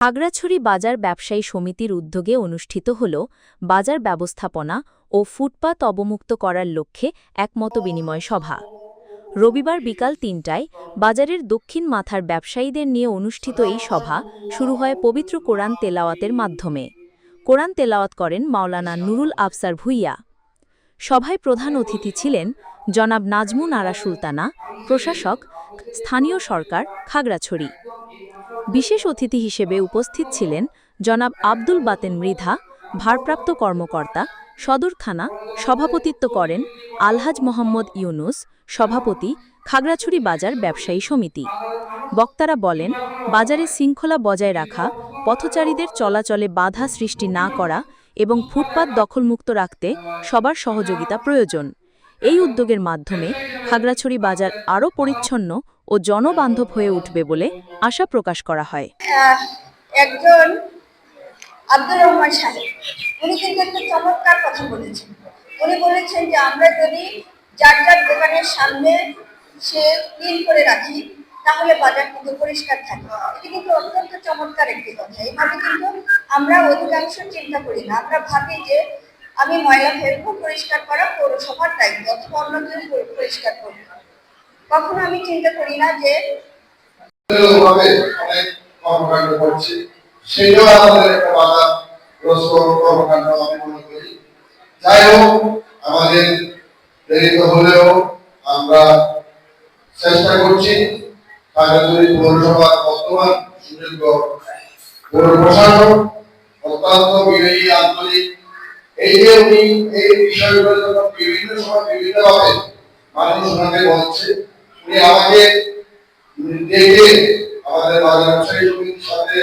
খাগড়াছড়ি বাজার ব্যবসায়ী সমিতির উদ্যোগে অনুষ্ঠিত হল বাজার ব্যবস্থাপনা ও ফুটপাত অবমুক্ত করার লক্ষ্যে একমত বিনিময় সভা। রবিবার বিকাল তিনটায় বাজারের দক্ষিণ মাথার ব্যবসায়ীদের নিয়ে অনুষ্ঠিত এই সভা শুরু হয় পবিত্র কোরআন তেলাওয়াতের মাধ্যমে। কোরআন তেলাওয়াত করেন মাওলানা নুরুল আফসার ভুইয়া। সভায় প্রধান অতিথি ছিলেন জনাব নাজমুন আরা সুলতানা, প্রশাসক স্থানীয় সরকার খাগড়াছড়ি। বিশেষ অতিথি হিসেবে উপস্থিত ছিলেন জনাব আব্দুল বাতেন মৃধা, ভারপ্রাপ্ত কর্মকর্তা সদর থানা, সভাপতিত্ব করেন আলহাজ মোহাম্মদ ইউনুস, সভাপতি খাগড়াছড়ি বাজার ব্যবসায়ী সমিতি। বক্তারা বলেন, বাজারে শৃঙ্খলা বজায় রাখা, পথচারীদের চলাচলে বাধা সৃষ্টি না করা এবং ফুটপাত দখলমুক্ত রাখতে সবার সহযোগিতা প্রয়োজন। এই উদ্যোগের মাধ্যমে খাগড়াছড়ি বাজার আরও পরিচ্ছন্ন ও জনবান্ধব হয়ে উঠবে বলে আশা প্রকাশ করা হয়। একজন আব্দুর রহমান সাহেব, উনি কিন্তু একটা চমৎকার কথা বলেছেন। উনি বলেছেন যে, আমরা যদি যার যার দোকানের সামনে সে ক্লিন করে রাখি, তাহলে বাজার কিন্তু পরিষ্কার থাকে। এটি কিন্তু অত্যন্ত চমৎকার একটি কথা। এইভাবে কিন্তু আমরা অধিকাংশ চিন্তা করি না। আমরা ভাবি যে, আমি ময়লা ফেলব, পরিষ্কার করা পৌরসভার দায়িত্ব, অথবা অন্য কেউ পরিষ্কার করব। কখনো আমি চিন্তা করি না যে কর্মকাণ্ড করছে। সেটাও আমাদের একটা বাধা। কর্মকাণ্ড আমি মনে করি। যাই হোক, আমাদের দেরিতে হলেও আমরা চেষ্টা করছি। খাগড়াছড়ি পৌরসভার বর্তমান সুযোগ্য পৌর প্রশাসক অত্যন্ত বিনয়ী আন্তরিক এই যে উনি এই বিষয়গুলো যখন বিভিন্ন সময় বিভিন্নভাবে মানুষ ওনাকে বলছে। উনি আমাকে ডেকে আমাদের বাজার ব্যবসায়ী সমিতির সাথে